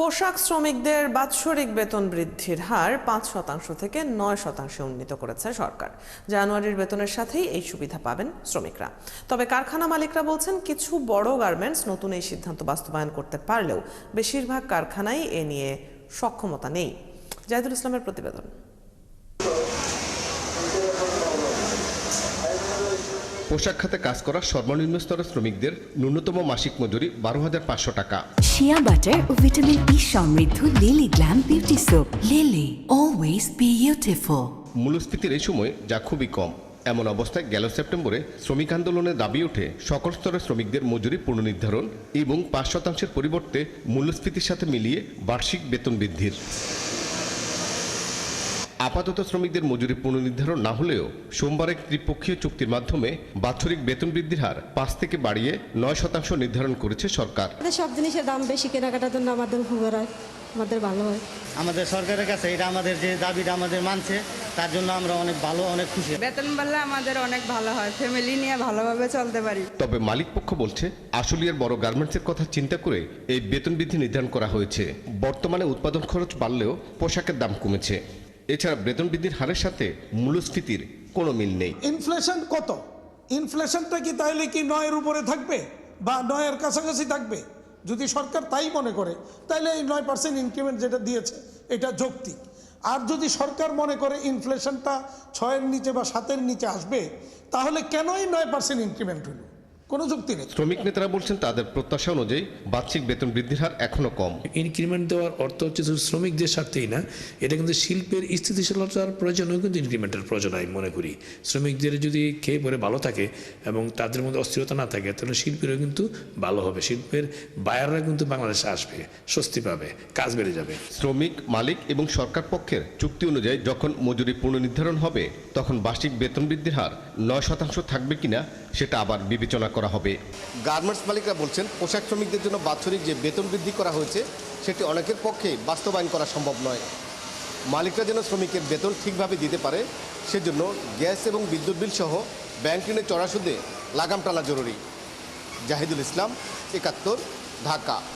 পোশাক শ্রমিকদের বাৎসরিক বেতন বৃদ্ধির হার পাঁচ শতাংশ থেকে নয় শতাংশে উন্নীত করেছে সরকার। জানুয়ারির বেতনের সাথেই এই সুবিধা পাবেন শ্রমিকরা। তবে কারখানা মালিকরা বলছেন, কিছু বড় গার্মেন্টস নতুন এই সিদ্ধান্ত বাস্তবায়ন করতে পারলেও বেশিরভাগ কারখানাই এ নিয়ে সক্ষমতা নেই। জাহিদুল ইসলামের প্রতিবেদন। পোশাক খাতে কাজ করা সর্বনিম্ন স্তরের শ্রমিকদের ন্যূনতম মাসিক মজুরি বারো হাজার পাঁচশো টাকা। শিয়া বাটার ও ভিটামিন ই সমৃদ্ধ Lily glam beauty soap Lily always beautiful মূল্যস্ফীতির এই সময় যা খুবই কম এমন অবস্থায় গেল সেপ্টেম্বরে শ্রমিক আন্দোলনের দাবি ওঠে সকল স্তরের শ্রমিকদের মজুরি পুনর্নির্ধারণ এবং পাঁচ শতাংশের পরিবর্তে মূল্যস্ফীতির সাথে মিলিয়ে বার্ষিক বেতন বৃদ্ধির। আপাতত শ্রমিকদের মজুরি পুনর্নির্ধারণ না হলেও সোমবার এক ত্রিপক্ষীয় চুক্তির মাধ্যমে বাৎসরিক বেতন বৃদ্ধির হার পাঁচ থেকে বাড়িয়ে নয় শতাংশ নির্ধারণ করেছে সরকার। আমাদের সব জিনিসের দাম বেশি কেনাকাটার জন্য আমাদের উপকার হয় আমাদের ভালো হয়। আমাদের সরকারের কাছে এটা আমাদের যে দাবিটা আমাদের মানছে তার জন্য আমরা অনেক ভালো অনেক খুশি। বেতন বাড়লে আমাদের অনেক ভালো হয় ফ্যামিলি নিয়ে ভালোভাবে চলতে পারি। তবে মালিক পক্ষ বলছে আশুলিয়ার বড় গার্মেন্টসের কথা চিন্তা করে এই বেতন বৃদ্ধি নির্ধারণ করা হয়েছে। বর্তমানে উৎপাদন খরচ বাড়লেও পোশাকের দাম কমেছে। এছাড়া বেতন বৃদ্ধির হারের সাথে মূল্যস্ফীতির কোনো মিল নেই। ইনফ্লেশন কত? ইনফ্লেশনটা কি তাহলে কি নয়ের উপরে থাকবে? বা নয়ের কাছাকাছি থাকবে? যদি সরকার তাই মনে করে, তাহলে এই নয় পার্সেন্ট ইনক্রিমেন্ট যেটা দিয়েছে, এটা যৌক্তিক। আর যদি সরকার মনে করে ইনফ্লেশনটা ছয়ের নিচে বা সাতের নিচে আসবে, তাহলে কেনই নয় পার্সেন্ট ইনক্রিমেন্ট হলো? কোনো যুক্তি নেই। শ্রমিক নেতারা বলছেন তাদের প্রত্যাশা অনুযায়ী বার্ষিক বেতন বৃদ্ধির হার এখনও কম। ইনক্রিমেন্ট দেওয়ার অর্থ হচ্ছে শুধু শ্রমিকদের স্বার্থেই না এটা কিন্তু শিল্পের স্থিতিশীলতার প্রয়োজনেও কিন্তু ইনক্রিমেন্টের প্রয়োজন আমি মনে করি। শ্রমিকদের যদি খেয়ে পরে ভালো থাকে এবং তাদের মধ্যে অস্থিরতা না থাকে তাহলে শিল্পীরও কিন্তু ভালো হবে। শিল্পের বায়াররা কিন্তু বাংলাদেশে আসবে স্বস্তি পাবে কাজ বেড়ে যাবে। শ্রমিক মালিক এবং সরকার পক্ষের চুক্তি অনুযায়ী যখন মজুরি পুনর্নির্ধারণ হবে তখন বার্ষিক বেতন বৃদ্ধির হার নয় শতাংশ থাকবে কিনা সেটা আবার বিবেচনা করা হবে। গার্মেন্টস মালিকরা বলছেন, পোশাক শ্রমিকদের জন্য বাৎসরিক যে বেতন বৃদ্ধি করা হয়েছে, সেটি অনেকের পক্ষে বাস্তবায়ন করা সম্ভব নয়। মালিকরা যেন শ্রমিকের বেতন ঠিকভাবে দিতে পারে, সেজন্য গ্যাস এবং বিদ্যুৎ বিল সহ ব্যাংক ঋণের চড়া সুদে লাগাম টানা জরুরি। জাহিদুল ইসলাম, একাত্তর, ঢাকা।